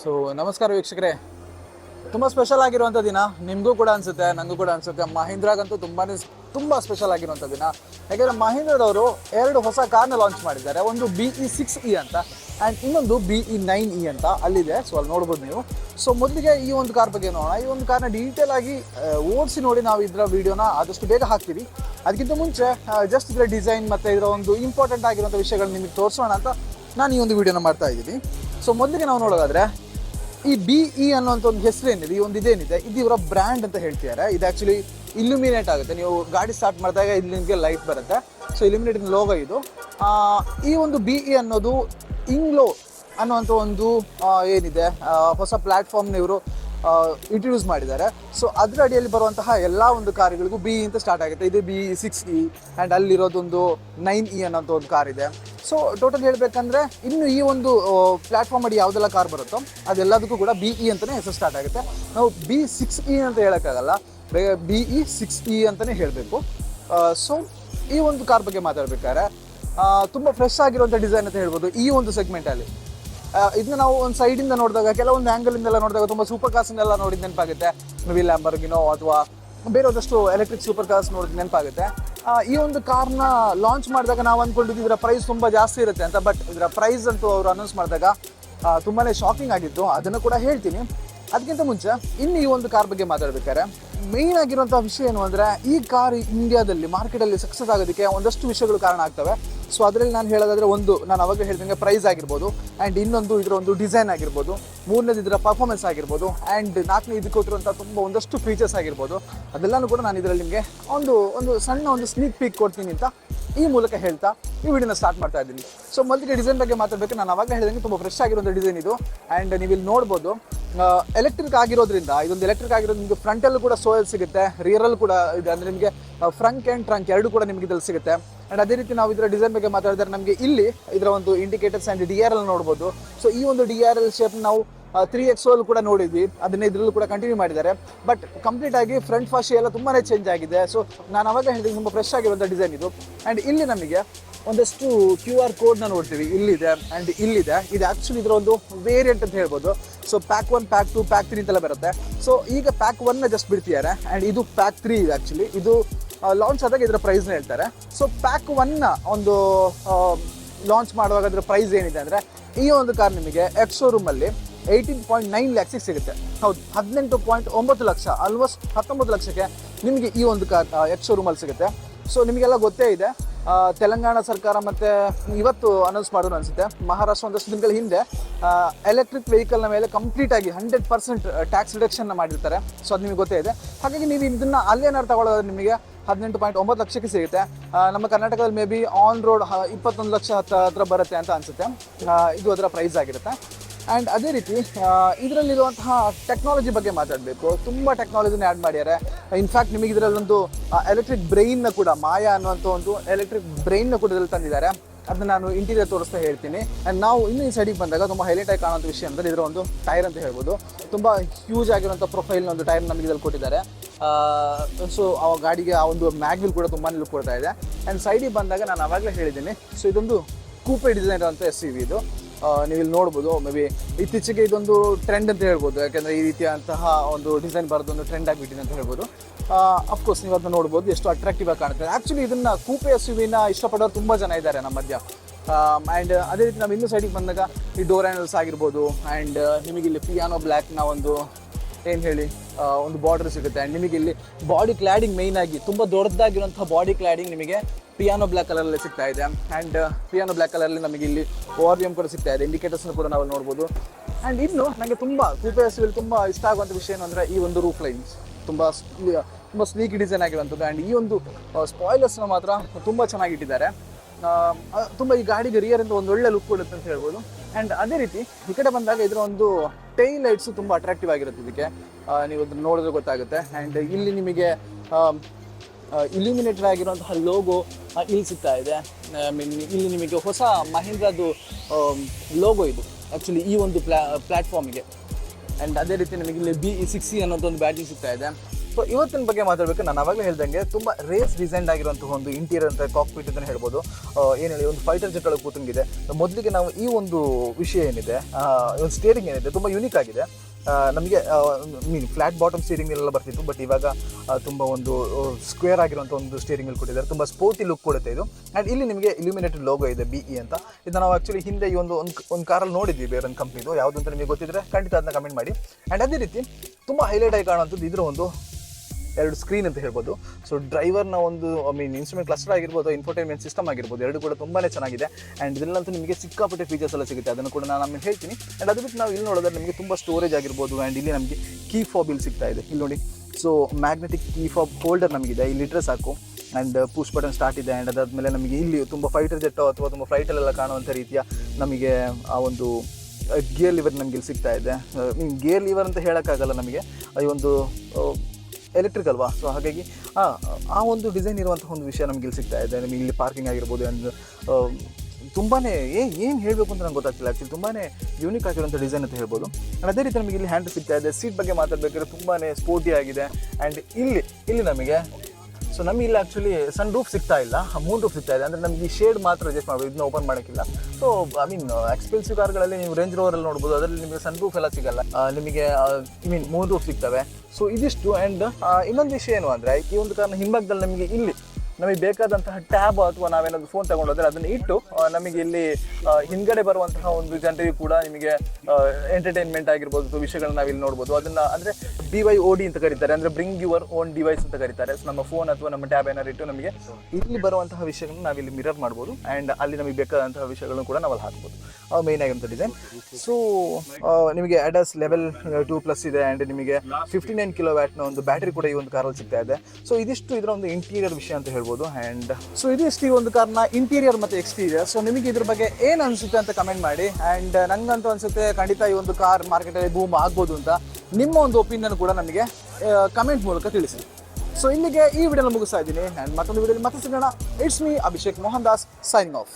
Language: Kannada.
ಸೊ ನಮಸ್ಕಾರ ವೀಕ್ಷಕರೇ. ತುಂಬ ಸ್ಪೆಷಲ್ ಆಗಿರುವಂಥ ದಿನ. ನಿಮಗೂ ಕೂಡ ಅನ್ಸುತ್ತೆ ನನಗೂ ಕೂಡ ಅನ್ಸುತ್ತೆ. ಮಹೀಂದ್ರಾಗಂತೂ ತುಂಬಾನೇ ತುಂಬ ಸ್ಪೆಷಲ್ ಆಗಿರುವಂಥ ದಿನ. ಯಾಕೆಂದರೆ ಮಹೀಂದ್ರದವರು ಎರಡು ಹೊಸ ಕಾರ್ನ ಲಾಂಚ್ ಮಾಡಿದ್ದಾರೆ. ಒಂದು ಬಿ ಇ ಸಿಕ್ಸ್ ಇ ಅಂತ ಆ್ಯಂಡ್ ಇನ್ನೊಂದು ಬಿ ಇ ನೈನ್ ಇ ಅಂತ. ಅಲ್ಲಿದೆ. ಸೊ ಅಲ್ಲಿ ನೋಡ್ಬೋದು ನೀವು. ಸೊ ಮೊದಲಿಗೆ ಈ ಒಂದು ಕಾರ್ ಬಗ್ಗೆ ನೋಡೋಣ. ಈ ಒಂದು ಕಾರ್ನ ಡೀಟೇಲ್ ಆಗಿ ಓಡಿಸಿ ನೋಡಿ ನಾವು ಇದರ ವಿಡಿಯೋನ ಆದಷ್ಟು ಬೇಗ ಹಾಕ್ತೀವಿ. ಅದಕ್ಕಿಂತ ಮುಂಚೆ ಜಸ್ಟ್ ಇದರ ಡಿಸೈನ್ ಮತ್ತು ಇದರ ಒಂದು ಇಂಪಾರ್ಟೆಂಟ್ ಆಗಿರುವಂಥ ವಿಷಯಗಳನ್ನ ನಿಮಗೆ ತೋರಿಸೋಣ ಅಂತ ನಾನು ಈ ಒಂದು ವಿಡಿಯೋನ ಮಾಡ್ತಾ ಇದ್ದೀನಿ. ಸೊ ಮೊದಲಿಗೆ ನಾವು ನೋಡೋದಾದ್ರೆ ಈ ಬಿ ಇ ಅನ್ನುವಂಥ ಒಂದು ಹೆಸರು ಏನಿದೆ ಈ ಒಂದು ಇದೇನಿದೆ, ಇದು ಇವರ ಬ್ರ್ಯಾಂಡ್ ಅಂತ ಹೇಳ್ತಿದ್ದಾರೆ. ಇದು ಆ್ಯಕ್ಚುಲಿ ಇಲ್ಯುಮಿನೇಟ್ ಆಗುತ್ತೆ. ನೀವು ಗಾಡಿ ಸ್ಟಾರ್ಟ್ ಮಾಡಿದಾಗ ಇಲ್ಲಿ ನಿಮಗೆ ಲೈಟ್ ಬರುತ್ತೆ. ಸೊ ಇಲ್ಯುಮಿನೇಟ್ ಲೋಗೋ ಇದು. ಈ ಒಂದು ಬಿ ಇ ಅನ್ನೋದು ಇಂಗ್ಲೋ ಅನ್ನುವಂಥ ಒಂದು ಏನಿದೆ ಹೊಸ ಪ್ಲ್ಯಾಟ್ಫಾರ್ಮ್ನ ಇವರು ಇಂಟ್ರೊಡ್ಯೂಸ್ ಮಾಡಿದ್ದಾರೆ. ಸೊ ಅದರ ಅಡಿಯಲ್ಲಿ ಬರುವಂತಹ ಎಲ್ಲ ಒಂದು ಕಾರ್ಗಳಿಗೂ ಬಿ ಅಂತ ಸ್ಟಾರ್ಟ್ ಆಗುತ್ತೆ. ಇದು ಬಿ ಸಿಕ್ಸ್ ಇ ಆ್ಯಂಡ್ ಅಲ್ಲಿರೋದೊಂದು ನೈನ್ ಇ ಅನ್ನೋಂಥ ಒಂದು ಕಾರ್ ಇದೆ. ಸೊ ಟೋಟಲ್ ಹೇಳಬೇಕಂದ್ರೆ ಇನ್ನು ಈ ಒಂದು ಪ್ಲಾಟ್ಫಾರ್ಮ್ ಅಡಿ ಯಾವುದೆಲ್ಲ ಕಾರ್ ಬರುತ್ತೋ ಅದೆಲ್ಲದಕ್ಕೂ ಕೂಡ ಬಿ ಇ ಅಂತಲೇ ಹೆಸರು ಸ್ಟಾರ್ಟ್ ಆಗುತ್ತೆ. ನಾವು ಬಿ ಸಿಕ್ಸ್ ಇ ಅಂತ ಹೇಳೋಕ್ಕಾಗಲ್ಲ. ಬಿ ಇ ಸಿಕ್ಸ್ ಇ ಅಂತಲೇ ಹೇಳಬೇಕು. ಸೊ ಈ ಒಂದು ಕಾರ್ ಬಗ್ಗೆ ಮಾತಾಡ್ಬೇಕಾದ್ರೆ ತುಂಬ ಫ್ರೆಶ್ ಆಗಿರುವಂಥ ಡಿಸೈನ್ ಅಂತ ಹೇಳ್ಬೋದು ಈ ಒಂದು ಸೆಗ್ಮೆಂಟಲ್ಲಿ ಇದನ್ನ ನಾವು ಒಂದು ಸೈಡಿಂದ ನೋಡಿದಾಗ, ಕೆಲವೊಂದು ಆ್ಯಂಗಲಿಂದೆಲ್ಲ ನೋಡಿದಾಗ ತುಂಬ ಸೂಪರ್ ಕಾಸಿನೆಲ್ಲ ನೋಡಿದ ನೆನಪಾಗುತ್ತೆ. ಮೇಬಿ ಲ್ಯಾಂಬರ್ಗಿನೋ ಅಥವಾ ಬೇರೆ ಒಂದಷ್ಟು ಎಲೆಕ್ಟ್ರಿಕ್ ಸೂಪರ್ ಕಾರ್ಸ್ ನೋಡಿದ್ರೆ ನೆನಪಾಗುತ್ತೆ ಈ ಒಂದು ಕಾರ್ನ ಲಾಂಚ್ ಮಾಡಿದಾಗ ನಾವು ಅಂದ್ಕೊಂಡಿದ್ದು ಇದರ ಪ್ರೈಸ್ ತುಂಬ ಜಾಸ್ತಿ ಇರುತ್ತೆ ಅಂತ ಬಟ್ ಇದರ ಪ್ರೈಸ್ ಅಂತೂ ಅವರು ಅನೌನ್ಸ್ ಮಾಡಿದಾಗ ತುಂಬಾ ಶಾಕಿಂಗ್ ಆಗಿತ್ತು ಅದನ್ನು ಕೂಡ ಹೇಳ್ತೀನಿ. ಅದಕ್ಕಿಂತ ಮುಂಚೆ, ಇನ್ನು ಈ ಒಂದು ಕಾರ್ ಬಗ್ಗೆ ಮಾತಾಡ್ಬೇಕಾದ್ರೆ ಮೇಯ್ನ್ ಆಗಿರುವಂಥ ವಿಷಯ ಏನು ಅಂದರೆ, ಈ ಕಾರ್ ಇಂಡಿಯಾದಲ್ಲಿ ಮಾರ್ಕೆಟಲ್ಲಿ ಸಕ್ಸಸ್ ಆಗೋದಕ್ಕೆ ಒಂದಷ್ಟು ವಿಷಯಗಳು ಕಾರಣ ಆಗ್ತವೆ. ಸೊ ಅದರಲ್ಲಿ ನಾನು ಹೇಳೋದಾದ್ರೆ ಒಂದು, ನಾನು ಅವಾಗ ಹೇಳಿದಂಗೆ ಪ್ರೈಸ್ ಆಗಿರ್ಬೋದು ಆ್ಯಂಡ್ ಇನ್ನೊಂದು ಇದರ ಒಂದು ಡಿಸೈನ್ ಆಗಿರ್ಬೋದು, ಮೂರನೇದು ಇದರ ಪರ್ಫಾರ್ಮೆನ್ಸ್ ಆಗಿರ್ಬೋದು ಆ್ಯಂಡ್ ನಾಲ್ಕನೇ ಇದಕ್ಕೆ ಕೊಟ್ಟಿರುವಂಥ ತುಂಬ ಒಂದಷ್ಟು ಫೀಚರ್ಸ್ ಆಗಿರ್ಬೋದು, ಅದೆಲ್ಲನೂ ಕೂಡ ನಾನು ಇದರಲ್ಲಿ ನಿಮಗೆ ಒಂದು ಒಂದು ಸಣ್ಣ ಒಂದು ಸ್ನೀಕ್ ಪೀಕ್ ಕೊಡ್ತೀನಿ ಅಂತ ಈ ಮೂಲಕ ಹೇಳ್ತಾ ಈ ವಿಡಿಯೋನ ಸ್ಟಾರ್ಟ್ ಮಾಡ್ತಾ ಇದ್ದೀನಿ. ಸೊ ಮೊದಲಿಗೆ ಡಿಸೈನ್ ಬಗ್ಗೆ ಮಾತಾಡಬೇಕು. ನಾನು ಅವಾಗ ಹೇಳಿದಂಗೆ ತುಂಬ ಫ್ರೆಶ್ ಆಗಿರುವಂಥ ಡಿಸೈನ್ ಇದು ಆ್ಯಂಡ್ ನೀವು ಇಲ್ಲಿ ನೋಡ್ಬೋದು ಎಲೆಕ್ಟ್ರಿಕ್ ಆಗಿರೋದ್ರಿಂದ, ಇದೊಂದು ಎಲೆಕ್ಟ್ರಿಕ್ ಆಗಿರೋದು ನಿಮಗೆ ಫ್ರಂಟಲ್ಲೂ ಕೂಡ ಸೋಯಲ್ ಸಿಗುತ್ತೆ ರಿಯರಲ್ಲಿ ಕೂಡ ಇದೆ. ಅಂದರೆ ನಿಮಗೆ ಫ್ರಂಕ್ ಆ್ಯಂಡ್ ಟ್ರಂಕ್ ಎರಡು ಕೂಡ ನಿಮಗೆ ಇದ್ರಲ್ಲಿ ಸಿಗುತ್ತೆ. ಆ್ಯಂಡ್ ಅದೇ ರೀತಿ ನಾವು ಇದರ ಡಿಸೈನ್ ಬಗ್ಗೆ ಮಾತಾಡಿದ್ರೆ ನಮಗೆ ಇಲ್ಲಿ ಇದರ ಒಂದು indicators and D R L ನೋಡ್ಬೋದು. ಸೊ ಈ ಒಂದು ಡಿ ಆರ್ ಎಲ್ ಶೇಪ್ ನಾವು ತ್ರೀ ಎಕ್ಸ್ ಓಲ್ ಕೂಡ ನೋಡಿದ್ವಿ. ಅದನ್ನ ಇದರಲ್ಲೂ ಕೂಡ ಕಂಟಿನ್ಯೂ ಮಾಡಿದ್ದಾರೆ. ಬಟ್ ಕಂಪ್ಲೀಟ್ ಆಗಿ ಫ್ರಂಟ್ ಫಾಶಿ ಎಲ್ಲ ತುಂಬಾ ಚೇಂಜ್ ಆಗಿದೆ. ಸೊ ನಾನು ಅವಾಗ ಹೇಳಿದ್ರೆ ತುಂಬ ಫ್ರೆಶ್ ಆಗಿರುವಂಥ ಡಿಸೈನ್ ಇದು. ಆ್ಯಂಡ್ ಇಲ್ಲಿ ನಮಗೆ ಒಂದಷ್ಟು ಕ್ಯೂ ಆರ್ ಕೋಡ್ನ ನೋಡ್ತೀವಿ. ಇಲ್ಲಿದೆ ಆ್ಯಂಡ್ ಇಲ್ಲಿದೆ. ಇದು ಆ್ಯಕ್ಚುಲಿ ಇದರ ಒಂದು ವೇರಿಯಂಟ್ ಅಂತ ಹೇಳ್ಬೋದು. So pack one pack two pack three ಅಂತೆಲ್ಲ ಬರುತ್ತೆ. ಸೊ ಈಗ ಪ್ಯಾಕ್ ಒನ್ನ ಜಸ್ಟ್ ಬಿಡ್ತಿದ್ದಾರೆ. ಆ್ಯಂಡ್ ಇದು ಪ್ಯಾಕ್ ತ್ರೀ ಇದೆ ಆ್ಯಕ್ಚುಲಿ ಇದು ಲಾಂಚ್ ಆದಾಗ ಇದರ ಪ್ರೈಸ್ನ ಹೇಳ್ತಾರೆ. ಸೊ ಪ್ಯಾಕ್ ಒನ್ನ ಒಂದು ಲಾಂಚ್ ಮಾಡುವಾಗ ಅದರ ಪ್ರೈಸ್ ಏನಿದೆ ಅಂದರೆ, ಈ ಒಂದು ಕಾರ್ ನಿಮಗೆ ಎಕ್ಸ್ ಶೋರೂಮಲ್ಲಿ ಏಯ್ಟೀನ್ ಪಾಯಿಂಟ್ ನೈನ್ ಲ್ಯಾಕ್ಸಿಗೆ ಸಿಗುತ್ತೆ. ಹೌದು, ಹದಿನೆಂಟು ಪಾಯಿಂಟ್ ಒಂಬತ್ತು ಲಕ್ಷ ಆಲ್ಮೋಸ್ಟ್ ಹತ್ತೊಂಬತ್ತು ಲಕ್ಷಕ್ಕೆ ನಿಮಗೆ ಈ ಒಂದು ಕಾರ್ ಎಕ್ಸ್ ಶೋರೂಮಲ್ಲಿ ಸಿಗುತ್ತೆ. ಸೊ ನಿಮಗೆಲ್ಲ ಗೊತ್ತೇ ಇದೆ. ತೆಲಂಗಾಣ ಸರ್ಕಾರ ಮತ್ತು ಇವತ್ತು ಅನೌನ್ಸ್ ಮಾಡೋದು ಅನಿಸುತ್ತೆ. ಮಹಾರಾಷ್ಟ್ರ ಒಂದಷ್ಟು ದಿನಗಳ ಹಿಂದೆ ಎಲೆಕ್ಟ್ರಿಕ್ ವೆಹಿಕಲ್ನ ಮೇಲೆ ಕಂಪ್ಲೀಟ್ ಆಗಿ ಹಂಡ್ರೆಡ್ ಪರ್ಸೆಂಟ್ ಟ್ಯಾಕ್ಸ್ ರಿಡಕ್ಷನ್ನ ಮಾಡಿರ್ತಾರೆ. ಸೊ ಅದು ನಿಮಗೆ ಗೊತ್ತೇ ಇದೆ. ಹಾಗಾಗಿ ನೀವು ಇದನ್ನು ಅಲ್ಲೇನಾರು ತಗೊಳ್ಳೋದ್ರೆ ನಿಮಗೆ ಹದಿನೆಂಟು ಪಾಯಿಂಟ್ ಒಂಬತ್ತು ಲಕ್ಷಕ್ಕೆ ಸಿಗುತ್ತೆ. ನಮ್ಮ ಕರ್ನಾಟಕದಲ್ಲಿ ಮೇ ಬಿ ಆನ್ ರೋಡ್ ಇಪ್ಪತ್ತೊಂದು ಲಕ್ಷ ಹತ್ರ ಬರುತ್ತೆ ಅಂತ ಅನಿಸುತ್ತೆ. ಇದು ಅದರ ಪ್ರೈಸ್ ಆಗಿರುತ್ತೆ. ಆ್ಯಂಡ್ ಅದೇ ರೀತಿ ಇದರಲ್ಲಿರುವಂತಹ ಟೆಕ್ನಾಲಜಿ ಬಗ್ಗೆ ಮಾತಾಡಬೇಕು. ತುಂಬ ಟೆಕ್ನಾಲಜಿನ ಆ್ಯಡ್ ಮಾಡ್ಯಾರೆ ಇನ್ಫ್ಯಾಕ್ಟ್ ನಿಮಗೆ ಇದರಲ್ಲೊಂದು ಎಲೆಕ್ಟ್ರಿಕ್ ಬ್ರೈನ್ನ ಕೂಡ, ಮಾಯಾ ಅನ್ನುವಂಥ ಒಂದು ಎಲೆಕ್ಟ್ರಿಕ್ ಬ್ರೈನ್ನ ಕೂಡ ಇದರಲ್ಲಿ ತಂದಿದ್ದಾರೆ. ಅದನ್ನ ನಾನು ಇಂಟೀರಿಯರ್ ತೋರಿಸ್ತಾ ಹೇಳ್ತೀನಿ. ಆ್ಯಂಡ್ ನಾವು ಇನ್ನೂ ಈ ಸೈಡಿಗೆ ಬಂದಾಗ ತುಂಬ ಹೈಲೈಟ್ ಆಗಿ ಕಾಣುವಂಥ ವಿಷಯ ಅಂದರೆ ಇದರ ಒಂದು ಟೈರ್ ಅಂತ ಹೇಳ್ಬೋದು. ತುಂಬ ಹ್ಯೂಜ್ ಆಗಿರುವಂಥ ಪ್ರೊಫೈಲ್ನ ಒಂದು ಟೈರ್ ನಮಗೆ ಇದರಲ್ಲಿ ಕೊಟ್ಟಿದ್ದಾರೆ. ಸೊ ಆ ಗಾಡಿಗೆ ಆ ಒಂದು ಮ್ಯಾಗ್ವಿಲ್ ಕೂಡ ತುಂಬಾ ಲುಕ್ ಕೊಡ್ತಾ ಇದೆ. ಆ್ಯಂಡ್ ಸೈಡಿಗೆ ಬಂದಾಗ ನಾನು ಅವಾಗಲೇ ಹೇಳಿದ್ದೀನಿ ಸೊ ಇದೊಂದು ಕೂಪೆ ಡಿಸೈನ್ ಅಂತ ಎಸ್ ಸಿ ವಿ ಇದು. ನೀವು ಇಲ್ಲಿ ನೋಡ್ಬೋದು ಮೇ ಬಿ ಇತ್ತೀಚೆಗೆ ಇದೊಂದು ಟ್ರೆಂಡ್ ಅಂತ ಹೇಳ್ಬೋದು, ಯಾಕಂದರೆ ಈ ರೀತಿಯಾದಂತಹ ಒಂದು ಡಿಸೈನ್ ಬರೋದು ಒಂದು ಟ್ರೆಂಡ್ ಆಗಿಬಿಟ್ಟಿದೆ ಅಂತ ಹೇಳ್ಬೋದು. ಅಫ್ಕೋರ್ಸ್ ನೀವು ಅದನ್ನ ನೋಡ್ಬೋದು, ಎಷ್ಟು ಅಟ್ರಾಕ್ಟಿವ್ ಆಗಿ ಕಾಣುತ್ತೆ. ಆ್ಯಕ್ಚುಲಿ ಇದನ್ನು ಕೂಪೆ ಎಸ್ ವಿನ ಇಷ್ಟಪಡೋರು ತುಂಬ ಜನ ಇದ್ದಾರೆ ನಮ್ಮ ಮಧ್ಯ. ಆ್ಯಂಡ್ ಅದೇ ರೀತಿ ನಾವು ಇನ್ನೂ ಸೈಡಿಗೆ ಬಂದಾಗ ಈ ಡೋರ್ ಹ್ಯಾಂಡಲ್ಸ್ ಆಗಿರ್ಬೋದು ಆ್ಯಂಡ್ ನಿಮಗೆ ಇಲ್ಲಿ ಪಿಯಾನೋ ಬ್ಲ್ಯಾಕ್ನ ಒಂದು ಏನು ಹೇಳಿ ಒಂದು ಬಾರ್ಡರ್ ಸಿಗುತ್ತೆ. ಆ್ಯಂಡ್ ನಿಮಗೆ ಇಲ್ಲಿ ಬಾಡಿ ಕ್ಲಾಡಿಂಗ್ ಮೇಯ್ನ್ ಆಗಿ ತುಂಬ ದೊಡ್ಡದಾಗಿರುವಂಥ ಬಾಡಿ ಕ್ಲಾಡಿಂಗ್ ನಿಮಗೆ ಪಿಯಾನೋ ಬ್ಲ್ಯಾಕ್ ಕಲರಲ್ಲಿ ಸಿಗ್ತಾ ಇದೆ. ಆ್ಯಂಡ್ ಪಿಯಾನೋ ಬ್ಲ್ಯಾಕ್ ಕಲರಲ್ಲಿ ನಮಗೆ ಇಲ್ಲಿ ಓವರ್ವ್ಯೂಮ್ ಕೂಡ ಸಿಗ್ತಾ ಇದೆ. ಇಂಡಿಕೇಟರ್ಸ್ನ ಕೂಡ ನಾವು ನೋಡ್ಬೋದು. ಆ್ಯಂಡ್ ಇನ್ನು ನನಗೆ ತುಂಬ ಸೂಪರ್ ಎಸ್ ವಿಲ್ ತುಂಬ ಇಷ್ಟ ಆಗುವಂಥ ವಿಷಯ ಏನಂದರೆ ಈ ಒಂದು ರೂಫ್ ಲೈನ್ಸ್ ತುಂಬ ತುಂಬ ಸ್ಲೀಕ್ ಡಿಸೈನ್ ಆಗಿರುವಂಥದ್ದು. ಆ್ಯಂಡ್ ಈ ಒಂದು ಸ್ಪಾಯ್ಲರ್ಸ್ನ ಮಾತ್ರ ತುಂಬ ಚೆನ್ನಾಗಿಟ್ಟಿದ್ದಾರೆ ತುಂಬ ಈ ಗಾಡಿಗೆ ರಿಯರ್ ಇಂದ ಒಂದು ಒಳ್ಳೆ ಲುಕ್ ಕೊಡುತ್ತೆ ಅಂತ ಹೇಳ್ಬೋದು. ಆ್ಯಂಡ್ ಅದೇ ರೀತಿ ಈ ಕಡೆ ಬಂದಾಗ ಇದರ ಒಂದು ಟೈಲ್ ಲೈಟ್ಸು ತುಂಬ ಅಟ್ರಾಕ್ಟಿವ್ ಆಗಿರುತ್ತೆ ಇದಕ್ಕೆ. ನೀವು ಅದನ್ನ ನೋಡಿದ್ರೆ ಗೊತ್ತಾಗುತ್ತೆ. ಆ್ಯಂಡ್ ಇಲ್ಲಿ ನಿಮಗೆ ಇಲ್ಯುಮಿನೇಟೆಡ್ ಆಗಿರುವಂತಹ ಲೋಗೋ ಇಲ್ಲಿ ಸಿಗ್ತಾ ಇದೆ. ಐ ಮೀನ್ ಇಲ್ಲಿ ನಿಮಗೆ ಹೊಸ ಮಹೇಂದ್ರದ್ದು ಲೋಗೋ ಇದು. ಆ್ಯಕ್ಚುಲಿ ಈ ಒಂದು ಪ್ಲಾ ಪ್ಲ್ಯಾಟ್ಫಾರ್ಮಿಗೆ ಆ್ಯಂಡ್ ಅದೇ ರೀತಿ ನಿಮಗೆ ಇಲ್ಲಿ ಬಿ ಸಿಕ್ಸ್ ಸಿ ಅನ್ನೋದೊಂದು ಒಂದು ಬ್ಯಾಟಿಂಗ್ ಸಿಗ್ತಾ ಇದೆ. ಸೊ ಇವತ್ತಿನ ಬಗ್ಗೆ ಮಾತಾಡಬೇಕು. ನಾನು ಅವಾಗಲೇ ಹೇಳ್ದಂಗೆ ತುಂಬ ರೇಸ್ ಡಿಸೈನ್ ಆಗಿರುವಂತಹ ಒಂದು ಇಂಟೀರಿಯರ್ ಅಂತ ಕಾಕ್ಪಿಟ್ ಅಂತ ಹೇಳ್ಬೋದು. ಏನು ಹೇಳಿ, ಒಂದು ಫೈಟರ್ ಜೆಟ್ ಒಳಗೆ ಕೂತಂಗಿದೆ. ಮೊದಲಿಗೆ ನಾವು ಈ ಒಂದು ವಿಷಯ ಏನಿದೆ ಒಂದು ಸ್ಟೇರಿಂಗ್ ಏನಿದೆ, ತುಂಬ ಯುನೀಕ್ ಆಗಿದೆ. ನಮಗೆ ಮೀನ್ ಫ್ಲಾಟ್ ಬಾಟಮ್ ಸ್ಟೀರಿಂಗ್ ಎಲ್ಲ ಬರ್ತಿತ್ತು ಬಟ್ ಇವಾಗ ತುಂಬ ಒಂದು ಸ್ಕ್ವೇರ್ ಆಗಿರುವಂಥ ಒಂದು ಸ್ಟೀರಿಂಗ್ ಅಲ್ಲಿ ಕೊಟ್ಟಿದ್ದಾರೆ ತುಂಬ ಸ್ಪೋರ್ಟಿ ಲುಕ್ ಕೊಡುತ್ತೆ ಇದು. ಆ್ಯಂಡ್ ಇಲ್ಲಿ ನಿಮಗೆ ಇಲ್ಯುಮಿನೇಟೆಡ್ ಲೋಗೋ ಇದೆ ಬಿ ಇ ಅಂತ. ಇದು ನಾವು ಆಕ್ಚುಲಿ ಹಿಂದೆ ಈ ಒಂದು ಒಂದು ಒಂದು ಕಾರಲ್ಲಿ ನೋಡಿದ್ವಿ ಬೇರೆ ಒಂದು ಕಂಪ್ನಿದು ಯಾವುದು ಅಂತ ನಿಮಗೆ ಗೊತ್ತಿದ್ರೆ ಖಂಡಿತ ಅದನ್ನ ಕಮೆಂಟ್ ಮಾಡಿ. ಆ್ಯಂಡ್ ಅದೇ ರೀತಿ, ತುಂಬ ಹೈಲೈಟ್ ಆಗಿ ಕಾಣುವಂಥದ್ದು ಇದರ ಒಂದು ಎರಡು ಸ್ಕ್ರೀನ್ ಅಂತ ಹೇಳ್ಬೋದು. ಸೊ ಡ್ರೈವರ್ನ ಒಂದು ಐ ಮೀನ್ ಇನ್ಸ್ಟ್ರೂಮೆಂಟ್ ಕ್ಲಸ್ಟರ್ ಆಗಿರ್ಬೋದು ಇನ್ಫೋಟೈನ್ಮೆಂಟ್ ಸಿಸ್ಟಮ್ ಆಗಿರ್ಬೋದು, ಎರಡು ಕೂಡ ತುಂಬಾ ಚೆನ್ನಾಗಿದೆ. ಆ್ಯಂಡ್ ಇದರಲ್ಲಂತೂ ನಿಮಗೆ ಸಿಕ್ಕಾಪಟ್ಟೆ ಫೀಚರ್ಸ್ ಎಲ್ಲ ಸಿಗುತ್ತೆ. ಅದನ್ನು ಕೂಡ ನಾನು ಆಮೇಲೆ ಹೇಳ್ತೀನಿ. ಆ್ಯಂಡ್ ಅದು ಬಿಟ್ಟು ನಾವು ಇಲ್ಲಿ ನೋಡೋದ್ರೆ ನಿಮಗೆ ತುಂಬ ಸ್ಟೋರೇಜ್ ಆಗಿರ್ಬೋದು. ಆ್ಯಂಡ್ ಇಲ್ಲಿ ನಮಗೆ ಕೀ ಫಾಬ್ ಇಲ್ಲಿ ಸಿಗ್ತಾ ಇದೆ. ಇಲ್ಲಿ ನೋಡಿ. So magnetic key fob holder ನಮಗಿದೆ. ಇಲ್ಲಿ ಇಟ್ರೆ ಸಾಕು. ಆ್ಯಂಡ್ ಪುಷ್ ಬಟನ್ ಸ್ಟಾರ್ಟ್ ಇದೆ. ಆ್ಯಂಡ್ ಅದಾದಮೇಲೆ ನಮಗೆ ಇಲ್ಲಿ ತುಂಬ ಫೈಟರ್ ಜೆಟ್ಟೋ ಅಥವಾ ತುಂಬ ಫ್ಲೈಟಲ್ಲೆಲ್ಲ ಕಾಣುವಂಥ ರೀತಿಯ ನಮಗೆ ಆ ಒಂದು ಗೇರ್ ಲಿವರ್ ನಮಗೆ ಇಲ್ಲಿ ಸಿಗ್ತಾ ಇದೆ. ಗೇರ್ ಲಿವರ್ ಅಂತ ಹೇಳೋಕ್ಕಾಗಲ್ಲ ನಮಗೆ. ಈ ಒಂದು ಎಲೆಕ್ಟ್ರಿಕ್ ಅಲ್ವಾ ಸೊ ಹಾಗಾಗಿ, ಆ ಒಂದು ಡಿಸೈನ್ ಇರುವಂಥ ಒಂದು ವಿಷಯ ನಮ್ಗೆ ಇಲ್ಲಿ ಸಿಗ್ತಾ ಇದೆ. ನಿಮಗೆ ಇಲ್ಲಿ ಪಾರ್ಕಿಂಗ್ ಆಗಿರ್ಬೋದು ಆ್ಯಂಡ್ ತುಂಬಾ ಏ, ಏನು ಹೇಳಬೇಕು ಅಂತ ನಂಗೆ ಗೊತ್ತಾಗ್ತಿಲ್ಲ. ಆ್ಯಕ್ಚುಲಿ ತುಂಬಾ ಯೂನಿಕ್ ಆಗಿರುವಂಥ ಡಿಸೈನ್ ಅಂತ ಹೇಳ್ಬೋದು. ಆ್ಯಂಡ್ ಅದೇ ರೀತಿ ನಮಗೆ ಇಲ್ಲಿ ಹ್ಯಾಂಡ್ ಸಿಗ್ತಾ ಇದೆ. ಸೀಟ್ ಬಗ್ಗೆ ಮಾತಾಡಬೇಕಾದ್ರೆ ತುಂಬಾ ಸ್ಪೋರ್ಟಿ ಆಗಿದೆ. ಆ್ಯಂಡ್ ಇಲ್ಲಿ ಇಲ್ಲಿ ನಮಗೆ ಸೊ ನಮಗೆ ಇಲ್ಲಿ ಆ್ಯಕ್ಚುಲಿ ಸನ್ ರೂಫ್ ಸಿಗ್ತಾ ಇಲ್ಲ ಮೂನ್ ರೂಫ್ ಸಿಗ್ತಾ ಇದೆ. ಅಂದರೆ ನಮಗೆ ಈ ಶೇಡ್ ಮಾತ್ರ ಅಡ್ಜಸ್ಟ್ ಮಾಡ್ಬೋದು ಇದನ್ನ ಓಪನ್ ಮಾಡೋಕ್ಕಿಲ್ಲ. ಸೊ ಐ ಮೀನ್ ಎಕ್ಸ್ಪೆನ್ಸಿವ್ ಕಾರ್ಗಳಲ್ಲಿ ನೀವು ರೇಂಜ್ ರೋವರಲ್ಲಿ ನೋಡ್ಬೋದು, ಅದರಲ್ಲಿ ನಿಮಗೆ ಸನ್ ರೂಫ್ ಎಲ್ಲ ಸಿಗಲ್ಲ. ನಿಮಗೆ ಐ ಮೀನ್ ಮೂನ್ ರೂಫ್ ಸಿಗ್ತವೆ. ಸೊ ಇದಿಷ್ಟು ಆ್ಯಂಡ್ ಇನ್ನೊಂದು ವಿಷಯ ಏನು ಅಂದರೆ, ಈ ಒಂದು ಕಾರಣ ಹಿಂಭಾಗದಲ್ಲಿ ನಮಗೆ ಇಲ್ಲಿ ನಮಗೆ ಬೇಕಾದಂತಹ ಟ್ಯಾಬ್ ಅಥವಾ ನಾವೇನಾದ್ರು ಫೋನ್ ತಗೊಂಡೋದ್ರೆ ಅದನ್ನ ಇಟ್ಟು ನಮಗೆ ಇಲ್ಲಿ ಹಿಂದ್ಗಡೆ ಬರುವಂತಹ ಒಂದು ಜನರಿಗೆ ಕೂಡ ನಿಮಗೆ ಎಂಟರ್ಟೈನ್ಮೆಂಟ್ ಆಗಿರ್ಬೋದು ವಿಷಯಗಳನ್ನ ವಿಷಯಗಳನ್ನ ನಾವಿಲ್ಲಿ ನೋಡ್ಬೋದು. ಅದನ್ನ ಅಂದ್ರೆ ಬಿ ವೈ ಓ ಡಿ ಅಂತ ಕರೀತಾರೆ. ಅಂದ್ರೆ ಬ್ರಿಂಗ್ ಯುವರ್ ಓನ್ ಡಿವೈಸ್ ಅಂತ ಕರೀತಾರೆ. ಸೊ ನಮ್ಮ ಫೋನ್ ಅಥವಾ ನಮ್ಮ ಟ್ಯಾಬ್ ಏನಾರು ಇಟ್ಟು ನಮಗೆ ಇಲ್ಲಿ ಬರುವಂತಹ ವಿಷಯಗಳನ್ನ ನಾವಿಲ್ಲಿ ಮಿರರ್ ಮಾಡ್ಬೋದು. ಅಂಡ್ ಅಲ್ಲಿ ನಮಗೆ ಬೇಕಾದಂತಹ ವಿಷಯಗಳನ್ನು ಕೂಡ ನಾವು ಅಲ್ಲಿ ಹಾಕ್ಬೋದು. ಮೇನ್ ಆಗಿರುವಂಥ ಡಿಸೈನ್ ಸೊ ನಿಮಗೆ ಅಡಸ್ ಲೆವೆಲ್ ಟೂ ಪ್ಲಸ್ ಇದೆ ಆ್ಯಂಡ್ ನಿಮಗೆ ಫಿಫ್ಟಿ ನೈನ್ ಕಿಲೋ ವ್ಯಾಟ್ನ ಒಂದು ಬ್ಯಾಟ್ರಿ ಕೂಡ ಈ ಒಂದು ಕಾರಲ್ಲಿ ಸಿಗ್ತಾ ಇದೆ. ಸೊ ಇದಿಷ್ಟು ಇದರ ಒಂದು ಇಂಟೀರಿಯರ್ ವಿಷಯ ಅಂತ ಹೇಳ್ಬೋದು ಆ್ಯಂಡ್ ಸೊ ಇದಿಷ್ಟು ಈ ಒಂದು ಕಾರ್ನ ಇಂಟೀರಿಯರ್ ಮತ್ತು ಎಕ್ಸ್ಟೀರಿಯರ್ ಸೊ ನಿಮಗೆ ಇದ್ರ ಬಗ್ಗೆ ಏನು ಅನಿಸುತ್ತೆ ಅಂತ ಕಮೆಂಟ್ ಮಾಡಿ ಆ್ಯಂಡ್ ನಂಗಂತೂ ಅನಿಸುತ್ತೆ ಖಂಡಿತ ಈ ಒಂದು ಕಾರ್ ಮಾರ್ಕೆಟಲ್ಲಿ ಬೂಮ್ ಆಗ್ಬೋದು ಅಂತ ನಿಮ್ಮ ಒಂದು ಒಪಿನಿಯನ್ ಕೂಡ ನಮಗೆ ಕಮೆಂಟ್ ಮೂಲಕ ತಿಳಿಸಿ. ಸೊ ಇಲ್ಲಿಗೆ ಈ ವಿಡಿಯೋನ ಮುಗಿಸ್ತಾ ಇದ್ದೀನಿ ಆ್ಯಂಡ್ ಮತ್ತೊಂದು ವಿಡಿಯೋಲಿ ಮತ್ತೆ ಸಿಗೋಣ. It's me Abhishek Mohan Das signing off